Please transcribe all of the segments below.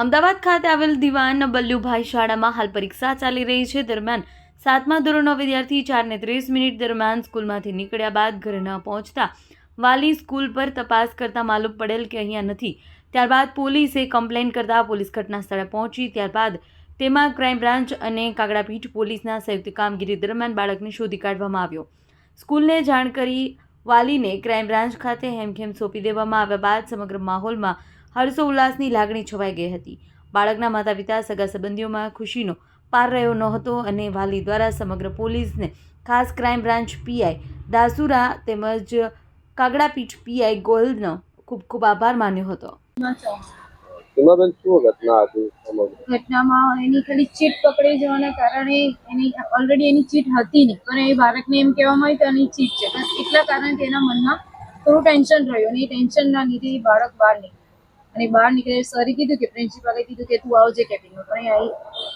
અમદાવાદ ખાતે આવેલ દિવાન બલ્લુભાઈ શાળામાં હાલ પરીક્ષા ચાલી રહી છે. દરમિયાન સાતમા ધોરણનો વિદ્યાર્થી ચારને ત્રીસ મિનિટ દરમિયાન સ્કૂલમાંથી નીકળ્યા બાદ ઘરે ન પહોંચતા વાલી સ્કૂલ પર તપાસ કરતાં માલુમ પડેલ કે અહીંયા નથી. ત્યારબાદ પોલીસે કમ્પ્લેન કરતા પોલીસ ઘટના સ્થળે પહોંચી. ત્યારબાદ તેમાં ક્રાઇમ બ્રાન્ચ અને કાગડાપીઠ પોલીસના સંયુક્ત કામગીરી દરમિયાન બાળકને શોધી કાઢવામાં આવ્યો. સ્કૂલને જાણ કરી વાલીને ક્રાઇમ બ્રાન્ચ ખાતે હેમખેમ સોંપી દેવામાં આવ્યા બાદ સમગ્ર માહોલમાં હર્ષો ઉલ્લાસની લાગણી છવાઈ ગઈ હતી. બાળકના માતા પિતા સગા સંબંધીઓમાં ખુશીનો પાર રહ્યો નહોતો અને વાલી દ્વારા સમગ્ર પોલીસને ખાસ ક્રાઇમ બ્રાન્ચ પીઆઈ દાસુરા તેમજ કાગડાપીઠ પીઆઈ ગોલ્ડનો ખૂબ ખૂબ આભાર માન્યો હતો. સીમાબેન શું ઘટના હતી ઘટનામાં એની ખાલી ચીટ પકડી જવાના કારણે એની ઓલરેડી એની ચીટ હતી નહીં. પણ એ બાળકને એમ કહેવામાં આવ્યું કે એની ચીટ છે. બસ એટલા કારણે તેના મનમાં થોડું ટેન્શન રહ્યું અને એ ટેન્શનના લીધે એ બાળક બહાર નીકળ્યું. અને બહાર નીકળે સરે કીધું કે પ્રિન્સિપાલે કીધું કે તું આવજે કેબિનમાં. પણ એ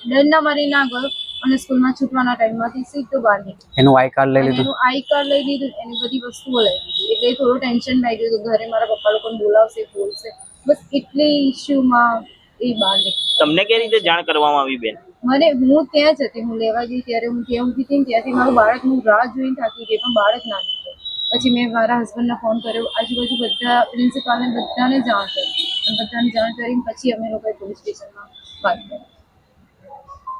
ડરના મારી ના ગયો અને સ્કૂલમાં છૂટવાના ટાઈમમાંથી સીધો બહાર નીકળ્યો. એનું આઈ કાર્ડ લઈ લીધું? એનું આઈ કાર્ડ લઈ લીધું એની બધી વસ્તુઓ લઈ લીધી. એટલે થોડું ટેન્શન થઈ ગયું ઘરે મારા પપ્પા લોકોને બોલાવશે બોલશે. બસ એટલી ઇશ્યુમાં એ બહાર નીકળ્યો. તમને કઈ રીતે જાણ કરવામાં આવી બેન? મને હું ત્યાં જ હતી હું લેવા ગઈ ત્યારે હું ત્યાં ઊભી હતી ત્યાંથી મારું બાળક હું રાહ જોઈને થાકી ગઈ પણ બાળક ના નીકળ્યું. પછી મેં મારા હસબન્ડને ફોન કર્યો આજુબાજુ બધા પ્રિન્સિપાલને બધાને જાણ કરી. બધાને જાણ કરીને પછી અમે લોકોએ પોલીસ સ્ટેશનમાં વાત કરી.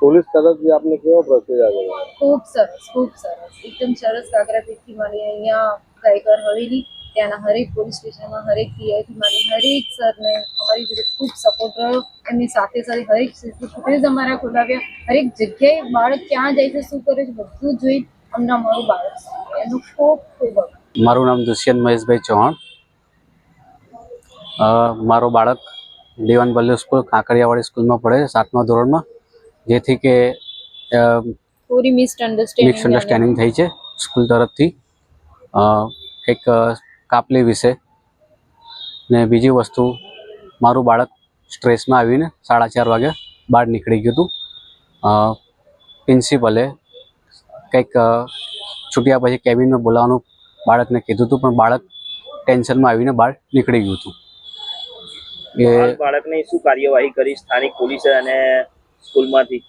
પોલીસ તરફથી આપને કેવો પ્રતિસાદ આવ્યો ખૂબ સરસ ખૂબ સરસ. એકદમ સરસ કાકરાપીઠથી મારી અહીંયા ગાયકર હવેલી. ત્યાંના હરેક પોલીસ સ્ટેશનમાં હરેક પીઆઈથી મારી હરેક સરને અમારી જોડે ખૂબ સપોર્ટ રહ્યો. એમની સાથે સાથે હરેક સીસી ફૂટેજ અમારા ખોલાવ્યા. હરેક જગ્યાએ બાળક ક્યાં જાય છે શું કરે છે બધું જોઈ અમને અમારું બાળક એનું ખૂબ ખૂબ મારું નામ દુષ્યંત મહેશભાઈ ચૌહાણ. મારો બાળક દેવાન બલ્લુ સ્કૂલ કાંકરિયાવાડી સ્કૂલમાં પડે છે સાતમા ધોરણમાં. જેથી કે પૂરી મિસઅન્ડરસ્ટેન્ડિંગ મિસઅન્ડરસ્ટેન્ડિંગ થઈ છે સ્કૂલ તરફથી. એક કાપલી વિશે. ને બીજી વસ્તુ મારું બાળક સ્ટ્રેસમાં આવીને સાડા ચાર વાગે બહાર નીકળી ગયું હતું. પ્રિન્સિપલે કંઈક છૂટ્યા પછી કેબિનમાં બોલાવવાનું બાળકને કીધું હતું પણ બાળક ટેન્શનમાં આવીને બહાર નીકળી ગયું હતું. એ બાળકની શું કાર્યવાહી કરી? સ્થાનિક પોલીસે અને સ્કૂલમાંથી?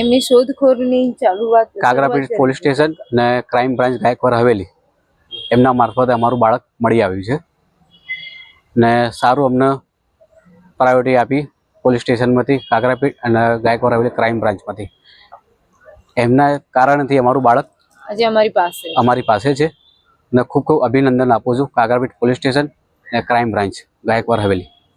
એમની શોધખોળની ચાલુઆત કાગરાપીઠ પોલીસ સ્ટેશન ને ક્રાઇમ બ્રાન્ચ ગાયકવાડ હવેલી. એમના મારફતે અમારું બાળક મળી આવ્યું છે. ને સારું અમને પ્રાયોરિટી આપી પોલીસ સ્ટેશનમાંથી કાગરાપીઠ અને ગાયકવાડ હવેલી ક્રાઇમ બ્રાન્ચમાંથી. એમના કારણથી અમારું બાળક આજે અમારી પાસે અમારી પાસે છે. ને ખૂબ ખૂબ અભિનંદન આપું છું કાગરાપીઠ પોલીસ સ્ટેશન ને ક્રાઇમ બ્રાન્ચ ગાયકવાડ હવેલી.